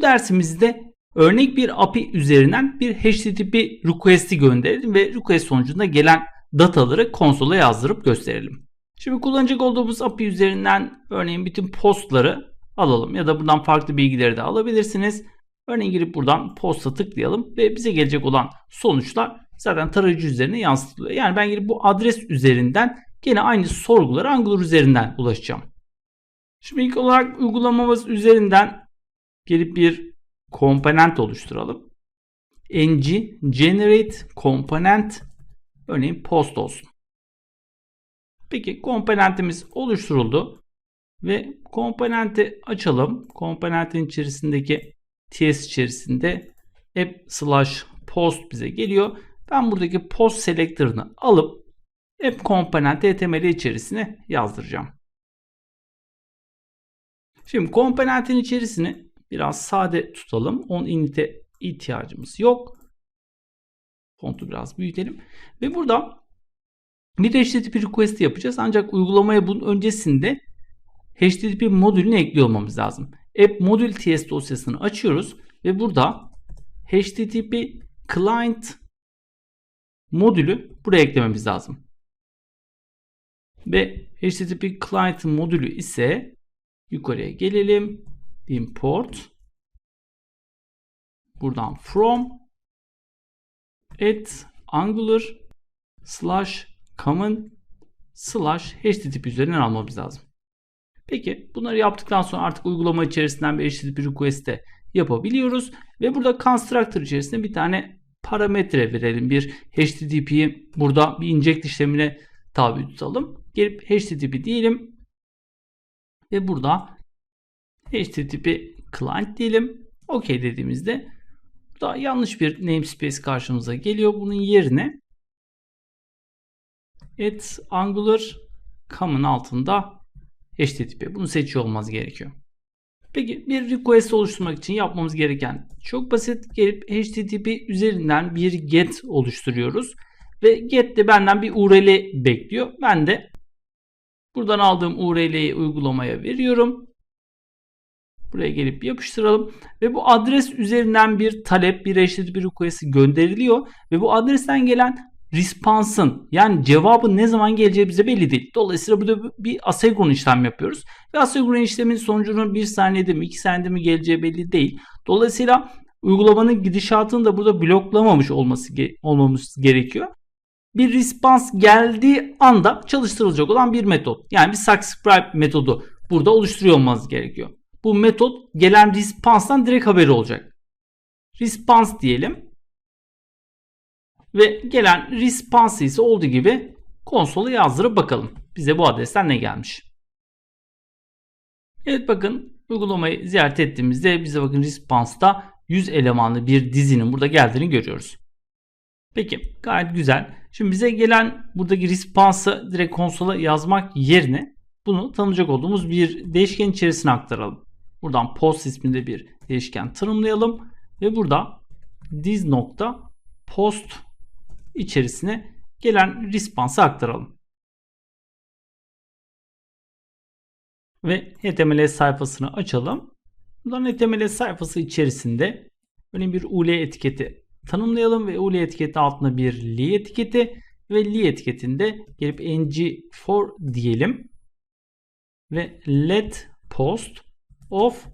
Bu dersimizde örnek bir API üzerinden bir HTTP request'i gönderelim ve request sonucunda gelen dataları konsola yazdırıp gösterelim. Şimdi kullanacak olduğumuz API üzerinden örneğin bütün postları alalım ya da buradan farklı bilgileri de alabilirsiniz. Örneğin girip buradan posta tıklayalım ve bize gelecek olan sonuçlar zaten tarayıcı üzerine yansıtılıyor. Yani ben girip bu adres üzerinden gene aynı soruları Angular üzerinden ulaşacağım. Şimdi ilk olarak uygulamamız üzerinden gelip bir komponent oluşturalım. ng generate component örneğin post olsun. Peki komponentimiz oluşturuldu ve komponenti açalım. Komponentin içerisindeki ts içerisinde app slash post bize geliyor. Ben buradaki post selector'ını alıp app komponenti HTML içerisine yazdıracağım. Şimdi komponentin içerisini biraz sade tutalım. On init'e ihtiyacımız yok. Fontu biraz büyütelim. Ve burada bir HTTP request yapacağız. Ancak uygulamaya bunun öncesinde HTTP modülünü ekliyor olmamız lazım. App modül ts dosyasını açıyoruz ve burada HTTP client modülü buraya eklememiz lazım. Ve HTTP client modülü ise yukarıya gelelim. Import buradan from at angular slash common slash http üzerinden almamız lazım. Peki bunları yaptıktan sonra artık uygulama içerisinden bir HTTP request'e yapabiliyoruz. Ve burada constructor içerisinde bir tane parametre verelim. Bir HTTP'yi burada bir inject işlemine tabi tutalım. Gelip HTTP diyelim. Ve burada HTTP client diyelim. OK dediğimizde burada yanlış bir namespace karşımıza geliyor. Bunun yerine at angular common altında HTTP. Bunu seçiyor olmaz gerekiyor. Peki bir request oluşturmak için yapmamız gereken çok basit. Gelip HTTP üzerinden bir get oluşturuyoruz. Ve get de benden bir URL bekliyor. Ben de buradan aldığım URL'yi uygulamaya veriyorum. Buraya gelip yapıştıralım. Ve bu adres üzerinden bir talep, bir HTTP request gönderiliyor. Ve bu adresten gelen response'ın yani cevabın ne zaman geleceği bize belli değil. Dolayısıyla burada bir asenkron işlem yapıyoruz. Ve asenkron işlemin sonucunun bir saniyede mi iki saniyede mi geleceği belli değil. Dolayısıyla uygulamanın gidişatını da burada bloklamamış olması olmamız gerekiyor. Bir response geldiği anda çalıştırılacak olan bir metot. Yani bir subscribe metodu burada oluşturuyor olmanız gerekiyor. Bu metot gelen response'dan direkt haberi olacak. Response diyelim ve gelen response ise olduğu gibi konsola yazdırıp bakalım. Bize bu adresten ne gelmiş. Evet bakın uygulamayı ziyaret ettiğimizde bize bakın response'da 100 elemanlı bir dizinin burada geldiğini görüyoruz. Peki gayet güzel. Şimdi bize gelen buradaki response'ı direkt konsola yazmak yerine bunu tanımlayacak olduğumuz bir değişken içerisine aktaralım. Buradan post isminde bir değişken tanımlayalım ve burada diz nokta post içerisine gelen response'ı aktaralım. Ve HTML sayfasını açalım. Buradan HTML sayfası içerisinde örneğin bir UL etiketi tanımlayalım ve UL etiketi altına bir li etiketi ve li etiketinde gelip ng for diyelim ve let post of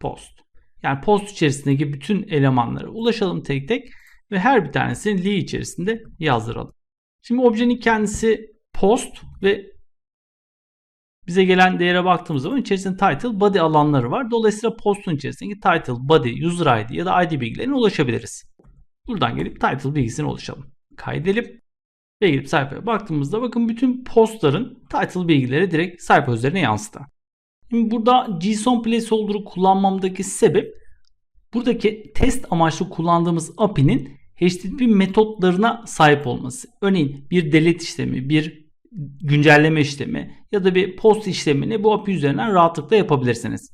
post. Yani post içerisindeki bütün elemanlara ulaşalım tek tek ve her bir tanesini li içerisinde yazdıralım. Şimdi objenin kendisi post ve bize gelen değere baktığımız zaman içerisinde title, body alanları var. Dolayısıyla postun içerisindeki title, body, user ID ya da ID bilgilerine ulaşabiliriz. Buradan gelip title bilgisine ulaşalım. Kaydedelim ve gelip sayfaya baktığımızda bakın bütün postların title bilgileri direkt sayfa üzerine yansıdı. Şimdi burada JSON placeholder'ı kullanmamdaki sebep buradaki test amaçlı kullandığımız API'nin HTTP metotlarına sahip olması. Örneğin bir delete işlemi, bir güncelleme işlemi ya da bir post işlemini bu API üzerinden rahatlıkla yapabilirsiniz.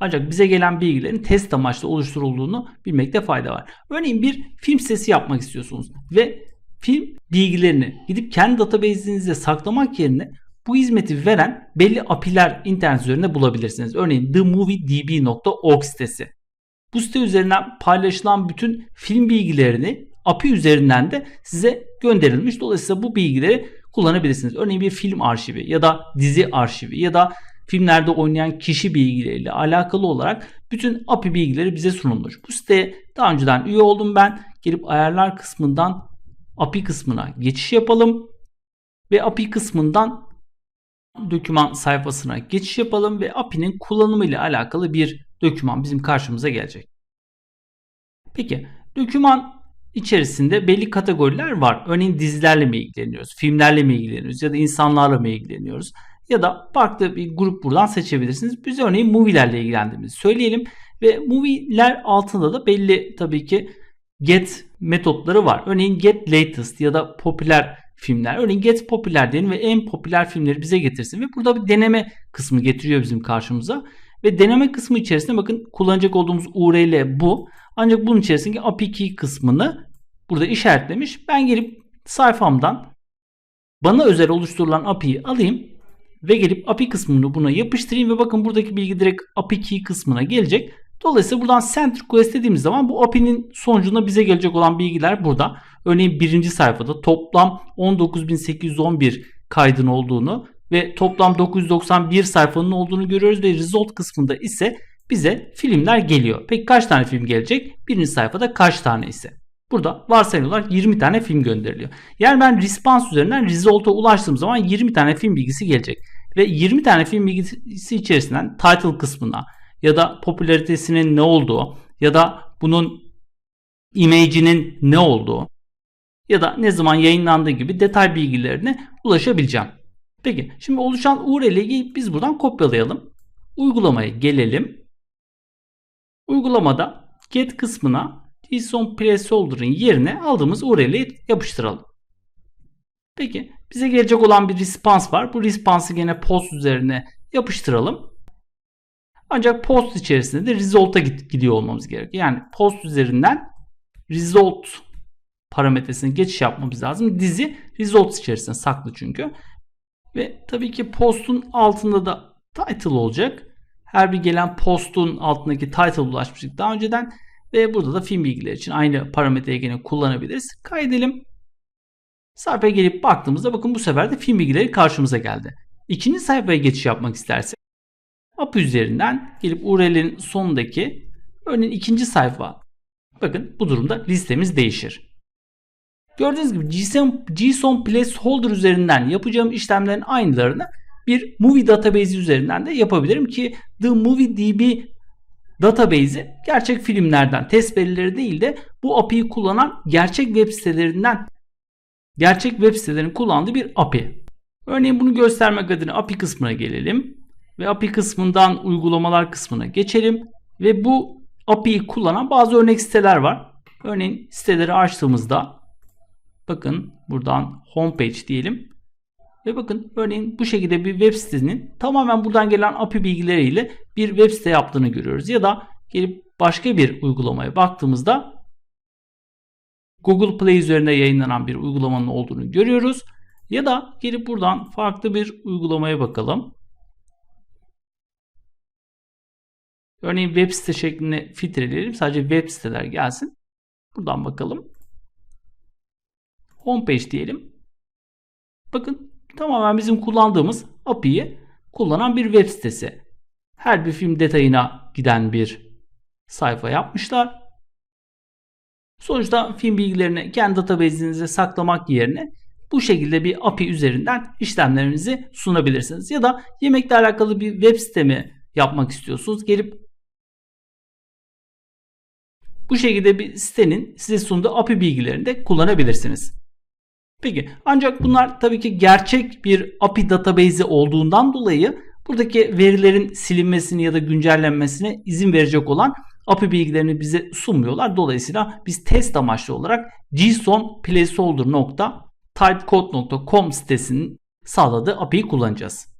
Ancak bize gelen bilgilerin test amaçlı oluşturulduğunu bilmekte fayda var. Örneğin bir film sitesi yapmak istiyorsunuz ve film bilgilerini gidip kendi database'inizde saklamak yerine bu hizmeti veren belli API'ler internet üzerinde bulabilirsiniz. Örneğin themoviedb.org sitesi. Bu site üzerinden paylaşılan bütün film bilgilerini API üzerinden de size gönderilmiş. Dolayısıyla bu bilgileri kullanabilirsiniz. Örneğin bir film arşivi ya da dizi arşivi ya da filmlerde oynayan kişi bilgileriyle alakalı olarak bütün API bilgileri bize sunulmuş. Bu siteye daha önceden üye oldum ben. Gelip ayarlar kısmından API kısmına geçiş yapalım. Ve API kısmından doküman sayfasına geçiş yapalım ve API'nin kullanımı ile alakalı bir doküman bizim karşımıza gelecek. Peki doküman içerisinde belli kategoriler var. Örneğin dizilerle mi ilgileniyoruz, filmlerle mi ilgileniyoruz ya da insanlarla mı ilgileniyoruz? Ya da farklı bir grup buradan seçebilirsiniz. Biz örneğin movie'lerle ilgilendiğimizi söyleyelim. Ve movie'ler altında da belli tabii ki get metotları var. Örneğin get latest ya da popüler filmler. Örneğin get popüler diyelim ve en popüler filmleri bize getirsin. Ve burada bir deneme kısmı getiriyor bizim karşımıza. Ve deneme kısmı içerisinde bakın kullanacak olduğumuz URL bu. Ancak bunun içerisindeki API key kısmını burada işaretlemiş. Ben gelip sayfamdan bana özel oluşturulan API'yi alayım ve gelip API kısmını buna yapıştırayım ve bakın buradaki bilgi direkt API key kısmına gelecek. Dolayısıyla buradan send request dediğimiz zaman bu API'nin sonucunda bize gelecek olan bilgiler burada. Örneğin birinci sayfada toplam 19.811 kaydın olduğunu ve toplam 991 sayfanın olduğunu görüyoruz ve result kısmında ise bize filmler geliyor. Peki kaç tane film gelecek? Birinci sayfada kaç tane ise? Burada varsayılan olarak 20 tane film gönderiliyor. Yani ben response üzerinden result'a ulaştığım zaman 20 tane film bilgisi gelecek. Ve 20 tane film bilgisi içerisinden title kısmına ya da popülaritesinin ne olduğu ya da bunun image'inin ne olduğu ya da ne zaman yayınlandığı gibi detay bilgilerine ulaşabileceğim. Peki şimdi oluşan URL'yi biz buradan kopyalayalım. Uygulamaya gelelim. Uygulamada get kısmına JSON placeholder'ın yerine aldığımız URL'yi yapıştıralım. Peki bize gelecek olan bir response var. Bu response'ı gene post üzerine yapıştıralım. Ancak post içerisinde de result'a gidiyor olmamız gerekiyor. Yani post üzerinden result parametresine geçiş yapmamız lazım. Dizi results içerisinde saklı çünkü. Ve tabii ki postun altında da title olacak. Her bir gelen postun altındaki title ulaşmıştık daha önceden. Ve burada da film bilgileri için aynı parametreyi yine kullanabiliriz. Kaydedelim. Sayfaya gelip baktığımızda bakın bu sefer de film bilgileri karşımıza geldi. İkinci sayfaya geçiş yapmak istersek app üzerinden gelip URL'in sonundaki örneğin ikinci sayfa bakın bu durumda listemiz değişir. Gördüğünüz gibi JSON, JSON placeholder üzerinden yapacağım işlemlerin aynılarını bir movie database üzerinden de yapabilirim ki The Movie DB database'i gerçek filmlerden test verileri değil de bu API'yi kullanan gerçek web sitelerinden gerçek web sitelerinin kullandığı bir API. Örneğin bunu göstermek adına API kısmına gelelim ve API kısmından uygulamalar kısmına geçelim ve bu API'yi kullanan bazı örnek siteler var. Örneğin siteleri açtığımızda bakın buradan homepage diyelim ve bakın örneğin bu şekilde bir web sitesinin tamamen buradan gelen API bilgileriyle bir web site yaptığını görüyoruz. Ya da gelip başka bir uygulamaya baktığımızda Google Play üzerinde yayınlanan bir uygulamanın olduğunu görüyoruz. Ya da gelip buradan farklı bir uygulamaya bakalım. Örneğin web site şeklinde filtreleyelim. Sadece web siteler gelsin. Buradan bakalım. Homepage diyelim. Bakın tamamen bizim kullandığımız API'yi kullanan bir web sitesi. Her bir film detayına giden bir sayfa yapmışlar. Sonuçta film bilgilerini kendi database'inize saklamak yerine bu şekilde bir API üzerinden işlemlerinizi sunabilirsiniz. Ya da yemekle alakalı bir web sitemi yapmak istiyorsunuz. Gelip bu şekilde bir sitenin size sunduğu API bilgilerini de kullanabilirsiniz. Peki ancak bunlar tabii ki gerçek bir API database'i olduğundan dolayı buradaki verilerin silinmesini ya da güncellenmesine izin verecek olan API bilgilerini bize sunmuyorlar. Dolayısıyla biz test amaçlı olarak JSON placeholder.typecode.com sitesinin sağladığı API'yi kullanacağız.